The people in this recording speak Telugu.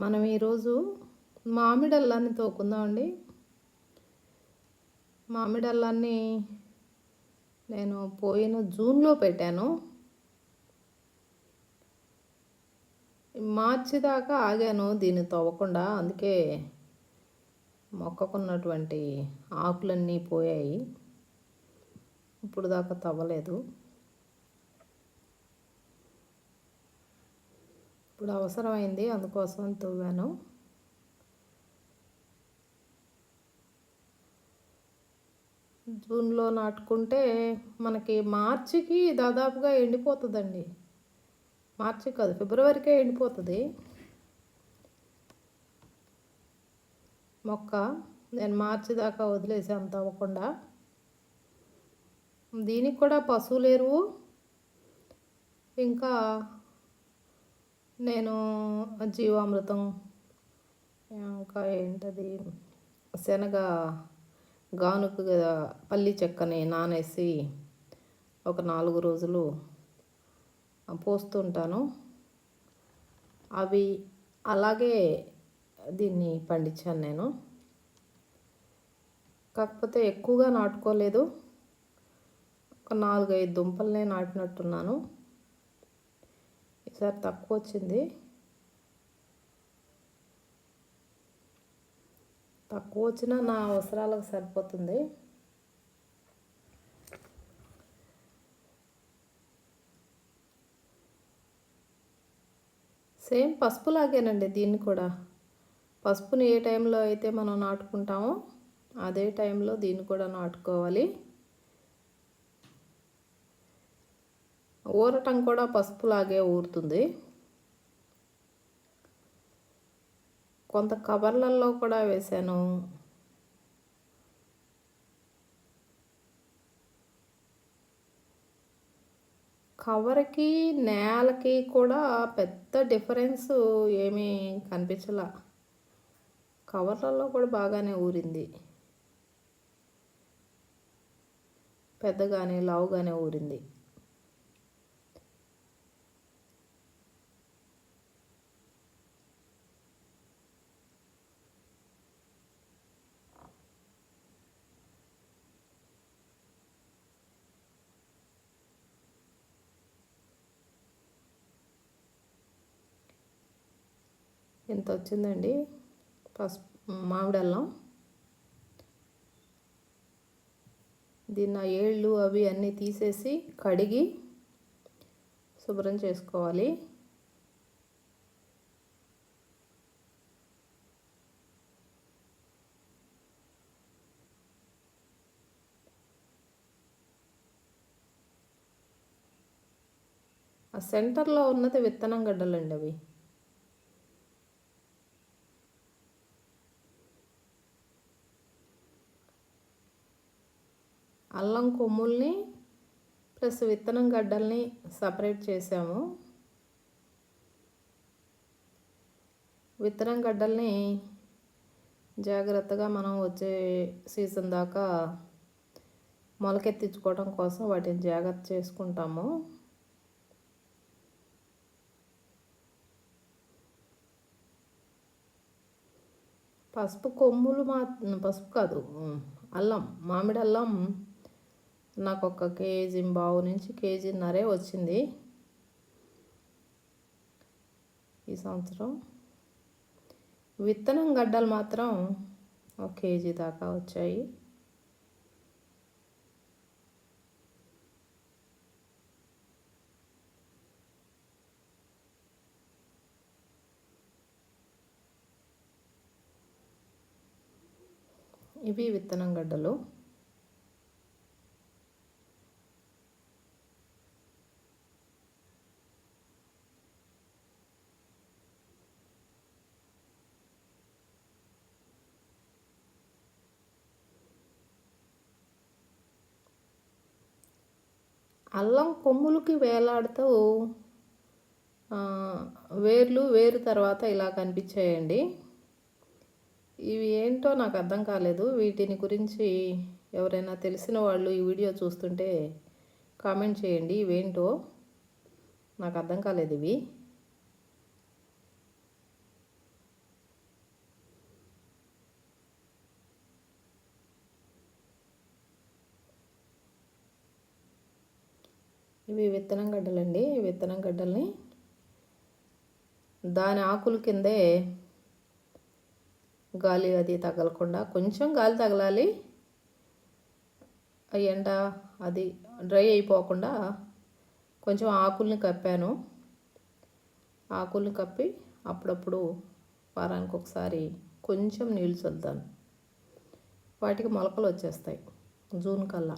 మనం ఈరోజు మామిడి అల్లాన్ని తోకుందామండి. మామిడి అల్లాన్ని నేను పోయిన జూన్లో పెట్టాను. మార్చి దాకా ఆగాను దీన్ని తవ్వకుండా. అందుకే మొక్కకున్నటువంటి ఆకులన్నీ పోయాయి. ఇప్పుడు దాకా తవ్వలేదు. ఇప్పుడు అవసరమైంది అందుకోసం తవ్వాను. జూన్లో నాటుకుంటే మనకి మార్చికి దాదాపుగా ఎండిపోతుందండి. మార్చి కాదు ఫిబ్రవరికే ఎండిపోతుంది. మొక్క నేను మార్చి దాకా వదిలేసి అంత అవ్వకుండా దీనికి కూడా పశువులు ఎరువు ఇంకా నేను జీవామృతం ఇంకా ఏంటది శనగ గానుకు పల్లి చెక్కని నానేసి ఒక నాలుగు రోజులు పోస్తుంటాను అవి అలాగే దీన్ని పండించాను నేను. కాకపోతే ఎక్కువగా నాటుకోలేదు. ఒక నాలుగైదు దుంపలనే నాటినట్టున్నాను. ఈసారి తక్కువ వచ్చింది తక్కువ వచ్చినా నా అవసరాలకు సరిపోతుంది. సేమ్ పసుపు లాగేనండి దీన్ని కూడా. పసుపుని ఏ టైంలో అయితే మనం నాటుకుంటామో అదే టైంలో దీన్ని కూడా నాటుకోవాలి. ఊరటం కూడా పసుపులాగే ఊరుతుంది. కొంత కవర్లలో కూడా వేశాను. కవర్కి నేలకి కూడా పెద్ద డిఫరెన్స్ ఏమీ కనిపించలా. కవర్లలో కూడా బాగానే ఊరింది. పెద్దగానే లావుగానే ఊరింది. ఎంత వచ్చిందండి పసుపు మామిడల్లం దీన్ని ఏళ్ళు అవి అన్నీ తీసేసి కడిగి శుభ్రం చేసుకోవాలి. ఆ సెంటర్లో ఉన్నది విత్తనం గడ్డలండి అవి. అల్లం కొమ్ముల్ని ప్లస్ విత్తనం గడ్డల్ని సపరేట్ చేసాము. విత్తనం గడ్డల్ని జాగ్రత్తగా మనం వచ్చే సీజన్ దాకా మొలకెత్తించుకోవడం కోసం వాటిని జాగ్రత్త చేసుకుంటాము. పసుపు కొమ్ములు మా పసుపు కాదు అల్లం మామిడి అల్లం నాకు ఒక కేజీ బావు నుంచి కేజీన్నరే వచ్చింది. ఈ సంవత్సరం విత్తనం గడ్డలు మాత్రం ఒక కేజీ దాకా వచ్చాయి. ఇవి విత్తనం గడ్డలు. అల్లం కొమ్ములకి వేలాడుతూ వేర్లు వేరు తర్వాత ఇలా కనిపించాయండి. ఇవి ఏంటో నాకు అర్థం కాలేదు. వీటిని గురించి ఎవరైనా తెలిసిన వాళ్ళు ఈ వీడియో చూస్తుంటే కామెంట్ చేయండి. ఇవేంటో నాకు అర్థం కాలేదు ఇవి. ఇవి విత్తనం గడ్డలండి. ఈ విత్తనం గడ్డల్ని దాని ఆకుల కిందే గాలి అది తగలకుండా కొంచెం గాలి తగలాలి. ఎండ అది డ్రై అయిపోకుండా కొంచెం ఆకుల్ని కప్పాను. ఆకుల్ని కప్పి అప్పుడప్పుడు వారానికి ఒకసారి కొంచెం నీళ్ళు చల్లుతాను. వాటికి మొలకలు వచ్చేస్తాయి జూన్ కల్లా.